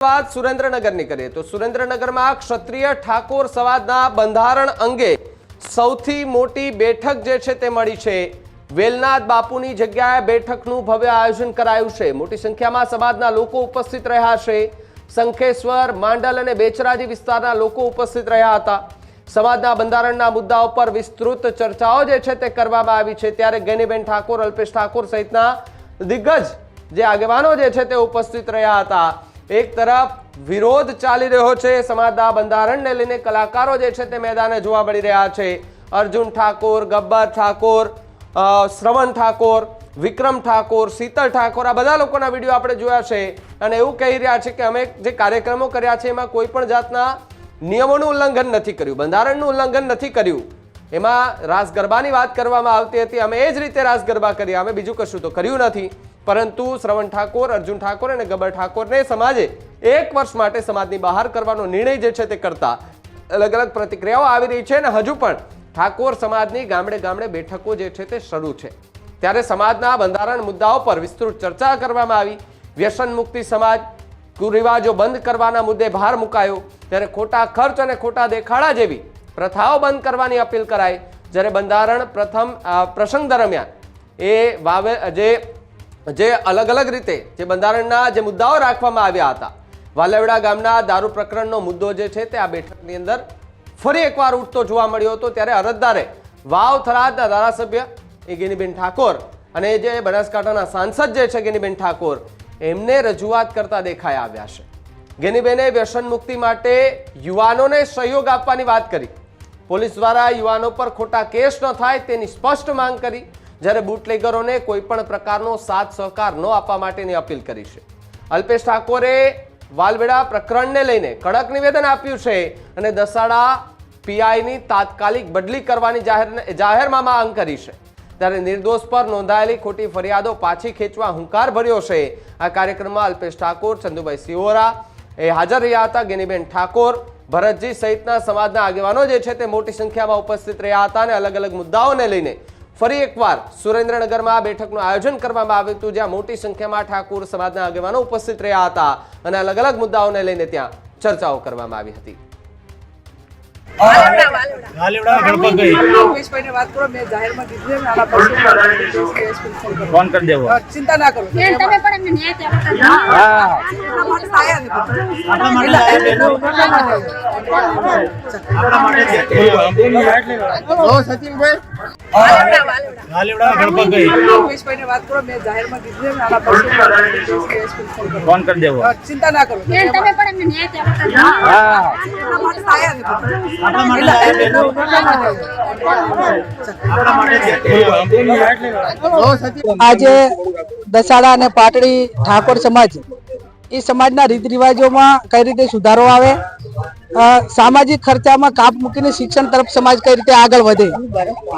વાત સુરેન્દ્રનગરની કરીએ તો સુરેન્દ્રનગરમાં ક્ષત્રિય ઠાકોર સમાજના બંધારણ અંગે સૌથી મોટી બેઠક જે છે તે મળી છે. વેલનાથ બાપુની જગ્યાએ બેઠકનું ભવ્ય આયોજન કરાયું છે. મોટી સંખ્યામાં સમાજના લોકો ઉપસ્થિત રહ્યા છે. શંખેશ્વર, માંડલ અને બેચરાજી વિસ્તારના લોકો ઉપસ્થિત રહ્યા હતા. સમાજના બંધારણના મુદ્દાઓ પર વિસ્તૃત ચર્ચાઓ જે છે તે કરવામાં આવી છે. ત્યારે ગેનીબેન ઠાકોર, અલ્પેશ ઠાકોર સહિતના દિગ્ગજ જે આગેવાનો જે છે તે ઉપસ્થિત રહ્યા હતા. એક તરફ વિરોધ ચાલી રહ્યો છે સમાજના બંધારણને લઈને કલાકારો જે છે તે મેદાને જોવા મળી રહ્યા છે. અર્જુન ઠાકોર, ગબ્બર ઠાકોર શ્રવણ ઠાકોર, વિક્રમ ઠાકોર, શીતલ ઠાકોર, આ બધા લોકોના વીડિયો આપણે જોયા છે અને એવું કહી રહ્યા છે કે અમે જે કાર્યક્રમો કર્યા છે એમાં કોઈ પણ જાતના નિયમોનું ઉલ્લંઘન નથી કર્યું, બંધારણનું ઉલ્લંઘન નથી કર્યું. એમાં રાસ ગરબાની વાત કરવામાં આવતી હતી, અમે એ જ રીતે રાસ ગરબા કર્યા, અમે બીજું કશું તો કર્યું નથી. પરંતુ શ્રવણ ઠાકોર, અર્જુન ઠાકોર અને ગબર ઠાકોરને સમાજે એક વર્ષ માટે સમાજની બહાર કરવાનો નિર્ણય જે છે તે કરતા અલગ અલગ પ્રતિક્રિયાઓ આવી રહી છે અને હજુ પણ ઠાકોર સમાજની ગામડે ગામડે બેઠકો જે છે તે શરૂ છે. ત્યારે સમાજના બંધારણ મુદ્દાઓ પર વિસ્તૃત ચર્ચા કરવામાં આવી. વ્યસન મુક્તિ સમાજ, કુરિવાજો બંધ કરવાના મુદ્દે ભાર મુકાયો. ત્યારે ખોટા ખર્ચ અને ખોટા દેખાડા જેવી પ્રથાઓ બંધ કરવાની અપીલ કરાઈ. જ્યારે બંધારણ પ્રથમ પ્રસંગ દરમિયાન એ વાવે, જે જે અલગ અલગ રીતે જે બંધારણના જે મુદ્દાઓ રાખવામાં આવ્યા હતા, વાલેવડા ગામના દારૂ પ્રકરણનો મુદ્દો જે છે તે આ બેઠકની અંદર ફરી એકવાર ઉઠતો જોવા મળ્યો હતો ત્યારે અરજદારે વાવ થરાદના ધારાસભ્ય એ ગેનીબેન ઠાકોર અને જે બનાસકાંઠાના સાંસદ જે છે ગેનીબેન ઠાકોર, એમને રજૂઆત કરતા દેખાઈ આવ્યા છે. ગેનીબેને વ્યસન મુક્તિ માટે યુવાનોને સહયોગ આપવાની વાત કરી. પોલીસ દ્વારા યુવાનો પર ખોટા કેસ ન થાય તેની સ્પષ્ટ માંગ કરી. જ્યારે બુટલેગરોને કોઈ પણ પ્રકારનો સાથ સહકાર ન આપવા માટેની અપીલ કરી છે. અલ્પેશ ઠાકોરે વાલવેડા પ્રકરણને લઈને કડક નિવેદન આપ્યું છે અને દસાડા પીઆઈની તાત્કાલિક બદલી કરવાની જાહેર જાહેરમાં માંગ કરી છે. ત્યારે નિર્દોષ પર નોંધાયેલી ખોટી ફરિયાદો પાછી ખેંચવા હુંકાર ભર્યો છે. આ કાર્યક્રમમાં અલ્પેશ ઠાકોર, ચંદુભાઈ સિહોરા, એ હાજર રહ્યા હતા. ગેનીબેન ઠાકોર, ભરતજી સહિતના સમાજના આગેવાનો જે છે તે મોટી સંખ્યામાં ઉપસ્થિત રહ્યા હતા અને અલગ અલગ મુદ્દાઓને લઈને ફરી એકવાર સુરેન્દ્રનગરમાં બેઠકનું આયોજન કરવામાં આવ્યું હતું, જ્યાં મોટી સંખ્યામાં ઠાકોર સમાજના આગેવાનો ઉપસ્થિત રહ્યા હતા અને અલગ અલગ મુદ્દાઓને લઈને ત્યાં ચર્ચાઓ કરવામાં આવી હતી. ફોન કરો. ફોન કરી. દેવો. ચિંતા ના કરો. ફોન કરી દેવો. હા, ચિંતા ના કરો. આજે દસાડા અને પાટડી ઠાકોર સમાજ એ સમાજના રીત રિવાજોમાં કઈ રીતે સુધારો આવે? સામાજિક ખર્ચામાં કાપ મૂકીને શિક્ષણ તરફ સમાજ કઈ રીતે આગળ વધે?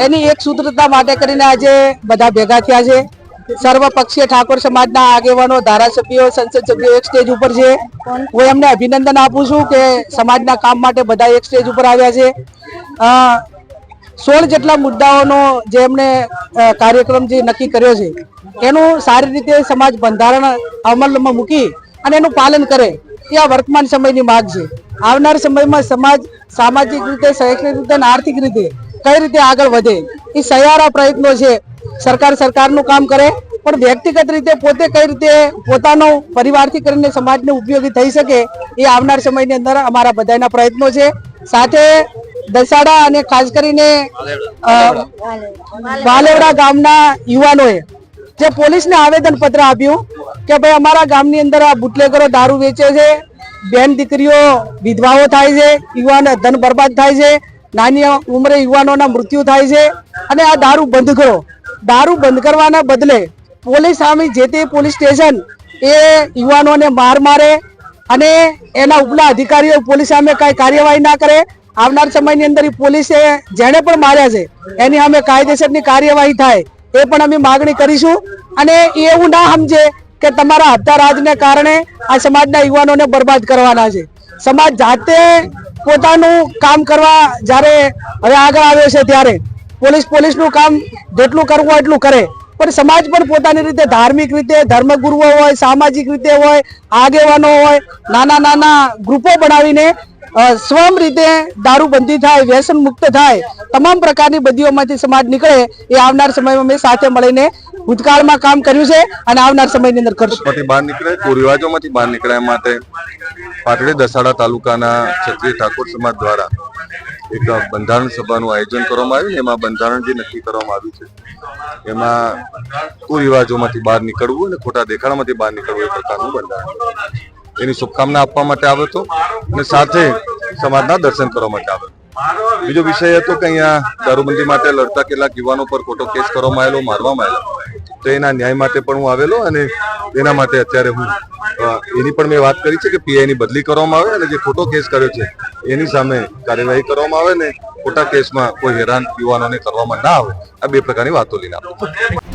એની એક સૂત્રતા માટે કરીને આજે બધા ભેગા થયા છે. સર્વપક્ષીય ઠાકોર સમાજના આગેવાનો ધારાસભ્યો સંસદ સભ્યો એક સ્ટેજ ઉપર છે. હું એમને અભિનંદન આપું છું કે સમાજના કામ માટે બધા એક સ્ટેજ ઉપર આવ્યા છે. સોળ જેટલા મુદ્દાઓનો જે એમણે કાર્યક્રમ જે નક્કી કર્યો છે એનું સારી રીતે સમાજ બંધારણ અમલમાં મૂકી અને એનું પાલન કરે એ આ વર્તમાન સમયની માગ છે. આવનાર સમયમાં સમાજ સામાજિક રીતે શૈક્ષણિક રીતે અને આર્થિક રીતે કઈ રીતે આગળ વધે એ સહિયારા પ્રયત્નો છે. સરકાર સરકારનું કામ કરે, પણ વ્યક્તિગત રીતે પોતે કઈ રીતે પોતાનો પરિવારથી કરીને સમાજને ઉપયોગી થઈ શકે એ આવનાર સમયની અંદર અમારા બધાના પ્રયત્નો છે. સાથે દસાડા અને ખાસ કરીને વાલેવડા ગામના યુવાનોએ જે પોલીસને આવેદન પત્ર આપ્યું કે ભાઈ અમારા ગામની અંદર આ બુટલેગરો દારૂ વેચે છે, બેન દીકરીઓ વિધવાઓ થાય છે, યુવાન ધન બરબાદ થાય છે, નાની ઉંમરે યુવાનોના મૃત્યુ થાય છે અને આ દારૂ બંધ કરો. દારૂ બંધ કરવાના બદલે પોલીસ સામે જે તે પોલીસ સ્ટેશન એ યુવાનોને માર મારે અને એના ઉપલા અધિકારીઓ પોલીસ સામે કાંઈ કાર્યવાહી ના કરે. આવનાર સમયની અંદર પોલીસે જેણે પણ માર્યા છે, એની અમે કાયદેસરની કાર્યવાહી થાય, એ પણ અમે માગણી કરીશું. અને એ એવું ના સમજે કે તમારા હત્યા રાજને કારણે આ સમાજના યુવાનોને બરબાદ કરવાના છે. સમાજ જાતે પોતાનું કામ કરવા જ્યારે હવે આગળ આવ્યો છે ત્યારે પોલીસ પોલીસનું કામ જેટલું કરવું હોય એટલું કરે. પણ સમાજ પણ પોતાની રીતે ધાર્મિક રીતે ધર્મગુરુઓ હોય, સામાજિક રીતે હોય, આગેવાનો હોય, નાના નાના ગ્રુપો બનાવીને સ્વમ રીતે દારૂબંધી થાય, વ્યસન મુક્ત થાય, તમામ પ્રકારની બંદીઓમાંથી સમાજ નીકળે, એ આવનાર સમયમાં મેં સાથે મળીને ભૂતકાળમાં કામ કર્યું છે અને આવનાર સમયની અંદર કરશું. બહાર નીકળે કુરિવાજોમાંથી બહાર નીકળ્યા માટે પાટડી દસાડા તાલુકાના ક્ષત્રિય ઠાકોર સમાજ દ્વારા એક બંધારણ સભાનું આયોજન કરવામાં આવ્યું એમાં બંધારણ જે નક્કી કરવામાં આવ્યું છે, એમાં કુરિવાજોમાંથી બહાર નીકળવું અને ખોટા દેખાડમાંથી બહાર નીકળવું એ પ્રકારનું બંધારણ એની શુભકામના આપવા માટે આવ્યો હતો અને સાથે સમાજના દર્શન કરવા માટે આવ્યો બીજો વિષય હતો કે અહીંયા દારૂબંધી માટે લડતા કેટલાક યુવાનો પર ખોટો કેસ કરવામાં આવેલો, મારવામાં આવેલો. તો એના ન્યાય માટે પણ હું આવેલો અને એના માટે અત્યારે હું એની પણ મેં વાત કરી છે કે પીઆઈ ની બદલી કરવામાં આવે અને જે ખોટો કેસ કર્યો છે, એની સામે કાર્યવાહી કરવામાં આવે ને ખોટા કેસમાં કોઈ હેરાન યુવાનોને કરવામાં ના આવે. આ બે પ્રકારની વાતો લઈને આવ્યો